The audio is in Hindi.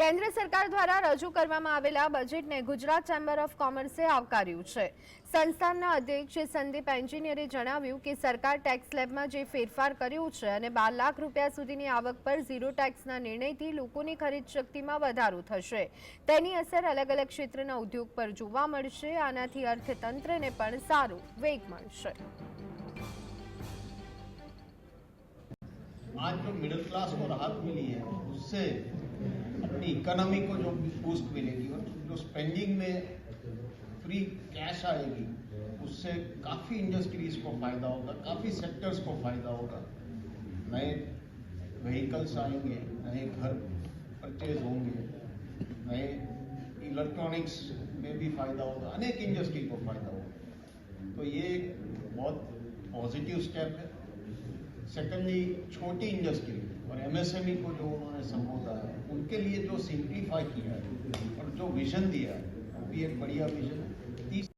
કેન્દ્ર સરકાર દ્વારા રજૂ કરવામાં આવેલા બજેટને ગુજરાત ચેમ્બર ઓફ કોમર્સે આવકાર્યું છે સંસ્થાનના અધ્યક્ષ સંદીપ એન્જિનિયરે જણાવ્યું કે સરકાર ટેક્સ સ્લેબમાં જે ફેરફાર કર્યું છે અને બાર લાખ રૂપિયા સુધીની આવક પર ઝીરો ટેક્સના નિર્ણયથી લોકોની ખરીદ શક્તિમાં વધારો થશે તેની અસર અલગ અલગ ક્ષેત્રના ઉદ્યોગ પર જોવા મળશે આનાથી અર્થતંત્રને પણ સારો વેગ મળશે आज जो मिडिल क्लास को राहत मिली है उससे अपनी इकोनॉमी को जो बूस्ट मिलेगी और जो स्पेंडिंग में फ्री कैश आएगी, उससे काफ़ी इंडस्ट्रीज़ को फ़ायदा होगा, काफ़ी सेक्टर्स को फ़ायदा होगा। नए व्हीकल्स आएँगे, नए घर परचेज होंगे, नए इलेक्ट्रॉनिक्स में भी फ़ायदा होगा, अनेक इंडस्ट्री को फ़ायदा होगा। तो ये एक बहुत पॉजिटिव स्टेप है। सेकेंडली छोटी इंडस्ट्री और एमएसएमई को जो उन्होंने संबोधा है उनके लिए जो सिंप्लीफाई किया है, और जो विजन दिया है, वो भी एक बढ़िया विजन है।